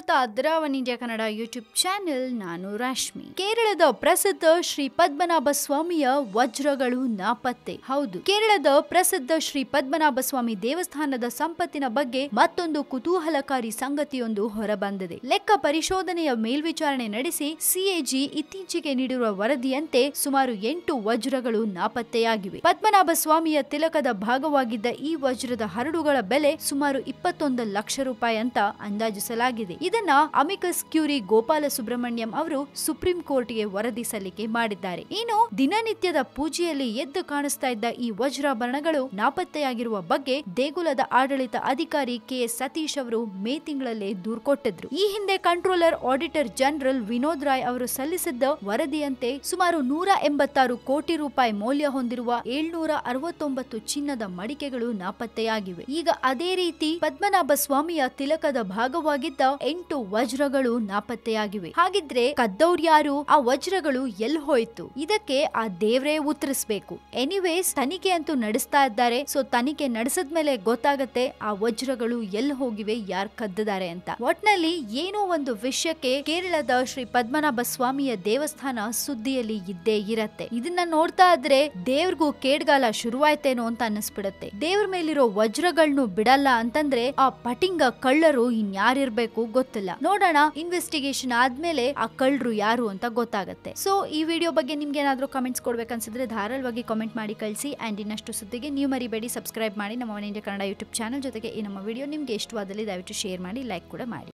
ನೋಡ್ತಾ ಇದ್ದೀರಾ India Kannada YouTube channel ನಾನು ರಾಶ್ಮಿ ಕೇರಳದ ಪ್ರಸಿದ್ಧ ಶ್ರೀ ಪದ್ಮನಾಭ ಸ್ವಾಮಿಯ ವಜ್ರಗಳು ನಾಪತ್ತೆ. ಹೌದು, ಕೇರಳದ ಪ್ರಸಿದ್ಧ ಶ್ರೀ ಪದ್ಮನಾಭ ಸ್ವಾಮಿ ದೇವಸ್ಥಾನದ ಸಂಪತ್ತಿನ ಬಗ್ಗೆ ಮತ್ತೊಂದು ಕುತೂಹಲಕಾರಿ ಸಂಗತಿಯೊಂದು ಹೊರಬಂದಿದೆ. ಲೆಕ್ಕ ಪರಿಶೋಧನೆಯ ಮೇಲ್ವಿಚಾರಣೆ ನಡೆಸಿ ಸಿಎಜಿ ಇತ್ತೀಚೆಗೆ ನೀಡಿರುವ ವರದಿಯಂತೆ ಸುಮಾರು ಎಂಟು ವಜ್ರಗಳು ನಾಪತ್ತೆಯಾಗಿವೆ. ಪದ್ಮನಾಭ ಸ್ವಾಮಿಯ ತಿಲಕದ ಭಾಗವಾಗಿದ್ದ ಈ ವಜ್ರದ ಹರಡುಗಳ ಬೆಲೆ ಸುಮಾರು ಇಪ್ಪತ್ತೊಂದು ಲಕ್ಷ ರೂಪಾಯಿ ಅಂತ ಅಂದಾಜಿಸಲಾಗಿದೆ. ಇದನ್ನ ಅಮಿಕಸ್ ಕ್ಯೂರಿ ಗೋಪಾಲ ಸುಬ್ರಹ್ಮಣ್ಯಂ ಅವರು ಸುಪ್ರೀಂ ಕೋರ್ಟ್ಗೆ ವರದಿ ಸಲ್ಲಿಕೆ ಮಾಡಿದ್ದಾರೆ. ಇನ್ನು ದಿನನಿತ್ಯದ ಪೂಜೆಯಲ್ಲಿ ಎದ್ದು ಕಾಣಿಸ್ತಾ ಇದ್ದ ಈ ವಜ್ರಾಭರಣಗಳು ನಾಪತ್ತೆಯಾಗಿರುವ ಬಗ್ಗೆ ದೇಗುಲದ ಆಡಳಿತ ಅಧಿಕಾರಿ ಕೆ. ಸತೀಶ್ ಅವರು ಮೇ ತಿಂಗಳಲ್ಲೇ ದೂರು ಕೊಟ್ಟಿದ್ರು. ಈ ಹಿಂದೆ controller auditor general Vinod Rai ಅವರು ಸಲ್ಲಿಸಿದ್ದ ವರದಿಯಂತೆ ಸುಮಾರು ನೂರ ಎಂಬತ್ತಾರು ಕೋಟಿ ರೂಪಾಯಿ ಮೌಲ್ಯ ಹೊಂದಿರುವ ಏಳ್ನೂರ ಅರವತ್ತೊಂಬತ್ತು ಚಿನ್ನದ ಮಡಿಕೆಗಳು ನಾಪತ್ತೆಯಾಗಿವೆ. ಈಗ ಅದೇ ರೀತಿ ಪದ್ಮನಾಭ ಸ್ವಾಮಿಯ ತಿಲಕದ ಭಾಗವಾಗಿದ್ದ ಎಂಟು ವಜ್ರಗಳು ನಾಪತ್ತೆಯಾಗಿವೆ. ಹಾಗಿದ್ರೆ ಕದ್ದವ್ರ್ಯಾರು ಆ ವಜ್ರಗಳು ಎಲ್ ಹೋಯ್ತು? ಇದಕ್ಕೆ ಆ ದೇವ್ರೇ ಉತ್ತರಿಸಬೇಕು. ಎನಿವೇಸ್ ತನಿಖೆ ಅಂತೂ ನಡೆಸ್ತಾ ಇದ್ದಾರೆ. ಸೊ ತನಿಖೆ ನಡೆಸಿದ್ಮೇಲೆ ಗೊತ್ತಾಗತ್ತೆ ಆ ವಜ್ರಗಳು ಎಲ್ ಹೋಗಿವೆ, ಯಾರ್ ಕದ್ದಿದ್ದಾರೆ ಅಂತ. ಒಟ್ನಲ್ಲಿ ಏನೋ ಒಂದು ವಿಷಯಕ್ಕೆ ಕೇರಳದ ಶ್ರೀ ಪದ್ಮನಾಭ ಸ್ವಾಮಿಯ ದೇವಸ್ಥಾನ ಸುದ್ದಿಯಲ್ಲಿ ಇದ್ದೇ ಇರತ್ತೆ. ಇದನ್ನ ನೋಡ್ತಾ ಇದ್ರೆ ದೇವ್ರಿಗೂ ಕೇಡ್ಗಾಲ ಶುರುವಾಯ್ತೇನೋ ಅಂತ ಅನ್ನಿಸ್ಬಿಡತ್ತೆ. ದೇವ್ರ ಮೇಲಿರೋ ವಜ್ರಗಳನ್ನು ಬಿಡಲ್ಲ ಅಂತಂದ್ರೆ ಆ ಪಟಿಂಗ ಕಳ್ಳರು ಇನ್ಯಾರಿರ್ಬೇಕು ಗೊತ್ತಿಲ್ಲ. ನೋಡೋಣ ಇನ್ವೆಸ್ಟಿಗೇಷನ್ ಆದ್ಮೇಲೆ ಆ ಕಳ್ಳರು ಯಾರು ಅಂತ ಗೊತ್ತಾಗುತ್ತೆ. ಸೊ ಈ ವಿಡಿಯೋ ಬಗ್ಗೆ ನಿಮ್ಗೆ ಏನಾದ್ರೂ ಕಮೆಂಟ್ಸ್ ಕೊಡ್ಬೇಕನ್ಸಿದ್ರೆ ಧಾರಾಳವಾಗಿ ಕಾಮೆಂಟ್ ಮಾಡಿ ಕಳಿಸಿ ಅಂಡ್ ಇನ್ನಷ್ಟು ಸುದ್ದಿಗೆ ನೀವು ಮರಿಬೇಡಿ ಸಬ್ಸ್ಕ್ರೈಬ್ ಮಾಡಿ ನಮ್ಮ one India Kannada YouTube channel ಜೊತೆಗೆ ಈ ನಮ್ಮ ವಿಡಿಯೋ ನಿಮ್ಗೆ ಇಷ್ಟವಾದಲ್ಲಿ ದಯವಿಟ್ಟು ಶೇರ್ ಮಾಡಿ ಲೈಕ್ ಕೂಡ ಮಾಡಿ.